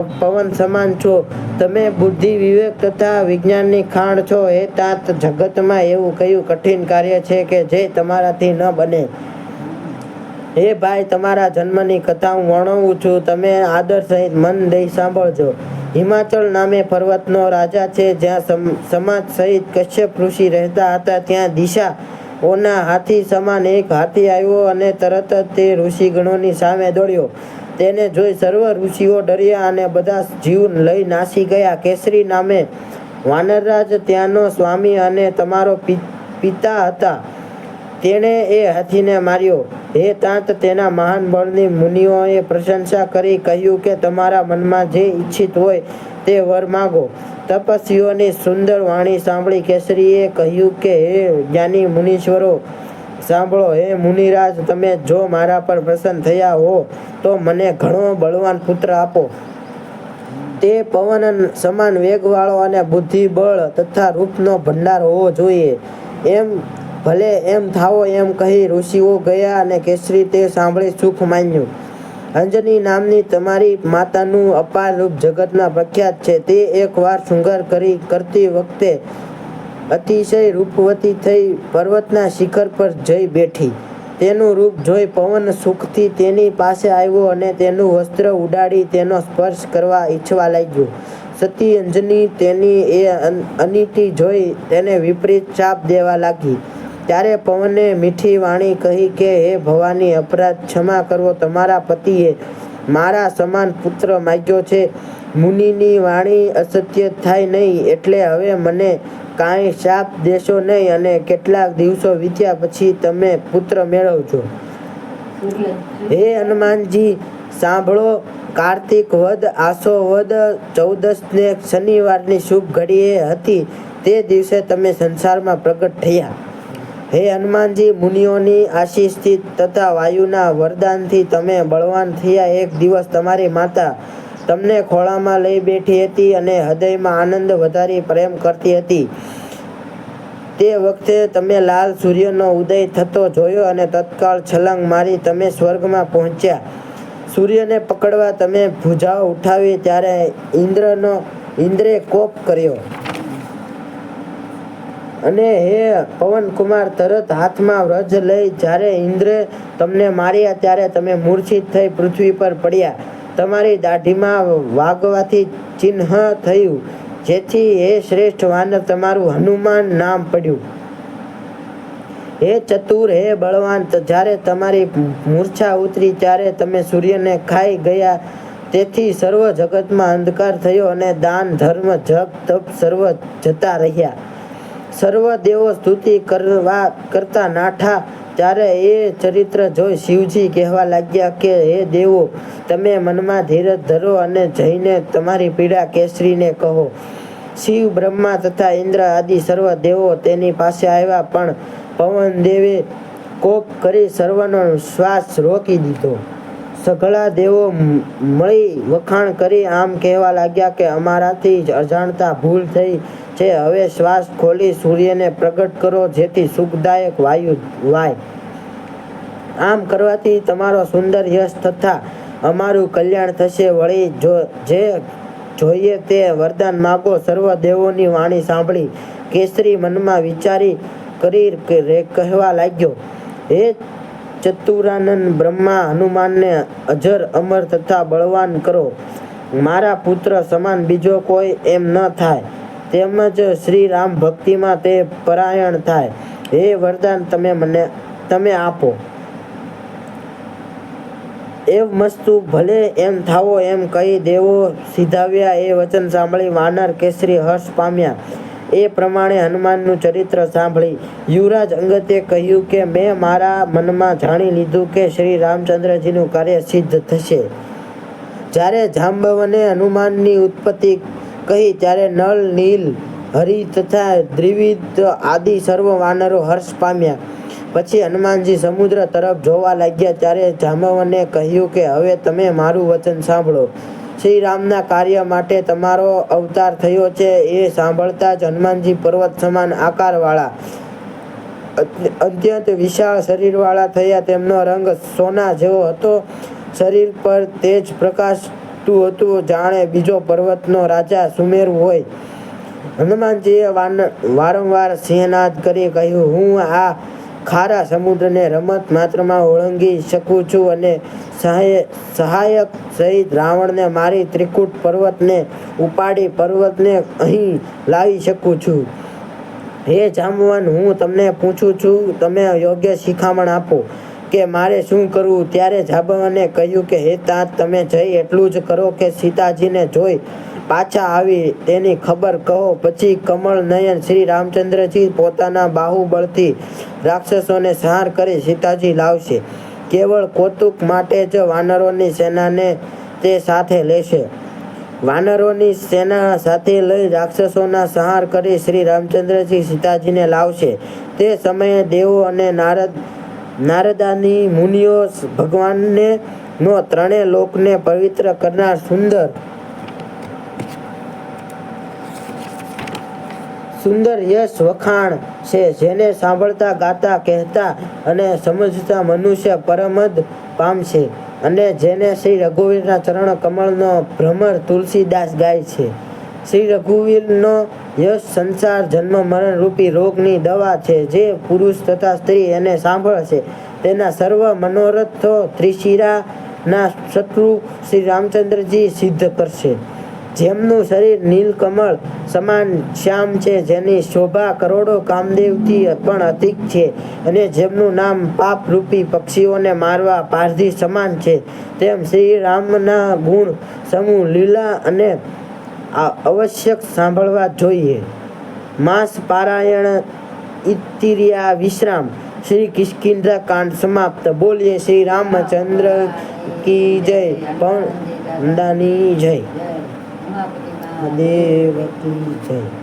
પવન સમાન છો. તમે બુદ્ધિ વિવેક તથા વિજ્ઞાનની ખાણ છો. એ તાત જગતમાં એવું કયું કઠિન કાર્ય છે કે જે તમારાથી ન બને? હે ભાઈ, તમારા જન્મની કથા હું વર્ણવું છું. તમે આદર સહિત મન દઈ સાંભળજો. હિમાચલ નામે પર્વતનો રાજા છે. જ્યાં સમાજ સહિત કશ્યપ ઋષિ રહેતા હતા. ત્યાં દિશા ઓના હાથી સમાન એક હાથી આવ્યો અને તરત જ તે ઋષિગણોની સામે દોડ્યો. તેને જોઈ સર્વ ઋષિઓ ડર્યા અને બધા જીવ લઈ નાસી ગયા. કેસરી નામે વાનરરાજ ત્યાંનો સ્વામી અને તમારો પિતા હતા. તેણે એ હાથીને માર્યો. હે તાંત, તેના મહાન બળની મુનિઓએ પ્રશંસા કરી કહ્યું કે તમારા મનમાં જે ઈચ્છિત હોય તે વર માગો. તપસ્વીઓની સુંદર વાણી સાંભળી કેસરીએ કહ્યું કે, હે જ્ઞાની મુનીશ્વરો સાંભળો, હે મુનિરાજ, તમે જો મારા પર પ્રસન્ન થયા હો, તો મને ઘણો બળવાન પુત્ર આપો. તે પવન સમાન વેગવાળો અને બુદ્ધિબળ તથા રૂપનો ભંડાર હોવો જોઈએ. એમ ભલે એમ થાવો એમ કહી ઋષિઓ ગયા અને કેસરી તે સાંભળી સુખ માન્યું. અંજની નામની તમારી માતાનું અપાર રૂપ જગતના પ્રખ્યાત છે. તે એકવાર શૃંગાર કરી કરતી વખતે અતિશય રૂપવતી થઈ પર્વતના શિખર પર જઈ બેઠી. તેનું રૂપ જોઈ પવન સુખથી તેની પાસે આવ્યો અને તેનું વસ્ત્ર ઉડાડી તેનો સ્પર્શ કરવા ઈચ્છવા લાગ્યો. સતી અંજની તેની એ અન- જોઈ તેને વિપરીત ચાપ દેવા લાગી. ત્યારે પવને મીઠી વાણી કહી કે, હે ભવાની અપરાધ, ક્ષમા કરવો તમારા પતિએ મારા સમાન પુત્ર માગ્યો છે. મુનિની વાણી અસત્ય થાય નહીં, એટલે હવે મને કાંઈ શાપ દેશો નહીં અને કેટલાક દિવસો વીત્યા પછી તમે પુત્ર મેળવજો. હે હનુમાનજી સાંભળો કાર્તિક વદ આસો વદ ચૌદસને શનિવારની શુભ ઘડીએ હતી તે દિવસે તમે સંસારમાં પ્રગટ થયા. હે હનુમાનજી મુનિઓની આશીષથી તથા વાયુના વરદાનથી તમે બળવાન થયા. એક દિવસ તમારી માતા તમને ખોળામાં લઈ બેઠી હતી અને હૃદયમાં આનંદ વધારી પ્રેમ કરતી હતી. તે વખતે તમે લાલ સૂર્યનો ઉદય થતો જોયો અને તત્કાળ છલાંગ મારી તમે સ્વર્ગમાં પહોંચ્યા. સૂર્યને પકડવા તમે ભૂજાઓ ઉઠાવી ત્યારે ઇન્દ્રનો, ઇન્દ્રે કોપ કર્યો. અને હે પવનકુમાર, તરત હાથમાં વ્રજ લઈ જ્યારે ઇન્દ્રે તમને માર્યા ત્યારે તમે મૂર્છિત થઈ પૃથ્વી પર પડ્યા. તમારી દાઢીમાં વાગવાથી ચિહ્ન થયું, જેથી હે શ્રેષ્ઠ વાનર તમારું હનુમાન નામ પડ્યું. હે ચતુર, હે બળવાન, જ્યારે તમારી મૂર્છા ઉતરી, ત્યારે તમે સૂર્યને ખાઈ ગયા, તેથી સર્વ જગતમાં અંધકાર થયો અને દાન, ધર્મ, જપ, તપ સર્વ જતા રહ્યા. સર્વ દેવો સ્તુતિ કરવા કરતા નાઠા ત્યારે એ ચરિત્ર જોઈ શિવજી કહેવા લાગ્યા કે, હે દેવો, તમે મનમાં ધીરજ ધરો અને જઈને તમારી પીડા કેસરીને કહો. શિવ, બ્રહ્મા તથા ઇન્દ્ર આદિ સર્વ દેવો તેની પાસે આવ્યા, પણ પવન દેવે કોપ કરી સર્વનો શ્વાસ રોકી દીધો. સઘળા દેવો મળી વખાણ કરી આમ કહેવા લાગ્યા કે અમારાથી અજાણતા ભૂલ થઈ છે. હવે શ્વાસ ખોલી સૂર્યને પ્રગટ કરો જેથી સુખદાયક વાયુ વાય. આમ કરવાથી તમારો સુંદર યશ તથા અમારું કલ્યાણ થશે. વળી જો, જે જોઈએ તે વરદાન માગો. સર્વ દેવોની વાણી સાંભળી કેસરી મનમાં વિચારી કરી કહેવા લાગ્યો. હે ચતુરાનંદ બ્રહ્મા હનુમાનને અજર, અમર તથા બળવાન કરો. મારા પુત્ર સમાન બીજો કોઈ એમ ન થાય. તેમજ શ્રી રામ ભક્તિમાં તે પરાયણ થાય. હે વરદાન, તમે મને, તમે આપો. એવ મસ્તુ, ભલે એમ થાવો એમ કહી દેવો. સીધાવ્યા એ વચન સાંભળી વાનર કેસરી હર્ષ પામ્યા. એ પ્રમાણે હનુમાનનું ચરિત્ર સાંભળી. યુવરાજ અંગતે કહ્યું કે, મેં મારા મનમાં જાણી લીધું કે શ્રી રામચંદ્રજીનું કાર્ય સિદ્ધ થશે. જ્યારે જાંબવને હનુમાનની ઉત્પત્તિ કહી, ત્યારે નળ, નીલ, હરિ તથા દ્વિવિધ આદિ સર્વ વાનરો હર્ષ પામ્યા. પછી હનુમાનજી સમુદ્ર તરફ જોવા લાગ્યા, ત્યારે જાંબવને કહ્યું કે, હવે તમે મારું વચન સાંભળો. શ્રી કાર્ય માટે તમારો અવતાર થયો છે એ સાંભળતા જ હનુમાનજી પર્વત સમાન આકારવાળા, અત્યંત વિશાળ શરીરવાળા થયા. તેમનો રંગ સોના જેવો હતો. શરીર પર તેજ પ્રકાશતું હતું. જાણે બીજો પર્વતનો રાજા સુમેર હોય. હનુમાનજીએ વારંવાર સિંહનાદ કરી કહ્યું, હું આ ખારા સમુદ્રને રમત માત્રમાં ઓળંગી શકું છું અને સહાય, સહાયક સહિત રાવણને મારી ત્રિકૂટ પર્વતને ઉપાડી પર્વતને અહીં લાવી શકું છું. હે જામવાન હું તમને પૂછું છું, તમે યોગ્ય શિખામણ આપો. કે મારે શું કરવું? ત્યારે જાબવાને કહ્યું કે, હે તાત, તમે જઈ એટલું જ કરો કે સીતાજીને જોઈ પાછા આવી. તેની ખબર કહો. પછી કમળ નયન શ્રી રામચંદ્રજી પોતાના બાહુબળથી રાક્ષસોને સંહાર કરી સીતાજી લાવશે. કેવળ કૌતુક માટે જ વાનરોની સેનાને તે સાથે લેશે. વાનરોની સેના સાથે લઈ રાક્ષસોના સંહાર કરી શ્રી રામચંદ્રજી સીતાજીને લાવશે. તે સમયે દેવો અને નારદ નારદાની મુનિઓ ભગવાનને નો ત્રણેય લોકને પવિત્ર કરનાર સુંદર સુંદર યશ વખાણ છે, જેને સાંભળતા, ગાતા, કહેતા અને સમજતા મનુષ્ય પરમદ પામશે અને જેને શ્રી રઘુવીરના ચરણ કમળનો ભ્રમર તુલસીદાસ ગાય છે. શ્રી રઘુવીરનો યશ સંસાર જન્મ મરણ રૂપી રોગની દવા છે, જે પુરુષ તથા સ્ત્રી એને સાંભળશે. તેના સર્વ મનોરથો ત્રિશિરાના શત્રુ શ્રી રામચંદ્રજી સિદ્ધ કરશે. જેમનું શરીર નીલકમળ, સમાન શ્યામ છે, જેની શોભા કરોડો કામદેવથી પણ અધિક છે અને જેમનું નામ પાપ રૂપી પક્ષીઓને મારવા પારધી સમાન છે. તેમ શ્રી રામના ગુણ સમૂહ લીલા અને આ આવશ્યક સાંભળવા જોઈએ. માસ પારાયણ ઇતિરિયા વિશ્રામ. શ્રી કિષ્કિંધા કાંડ સમાપ્ત. બોલીએ શ્રી રામચંદ્ર કી જય. પણ અંદાની જય. દેવ જય.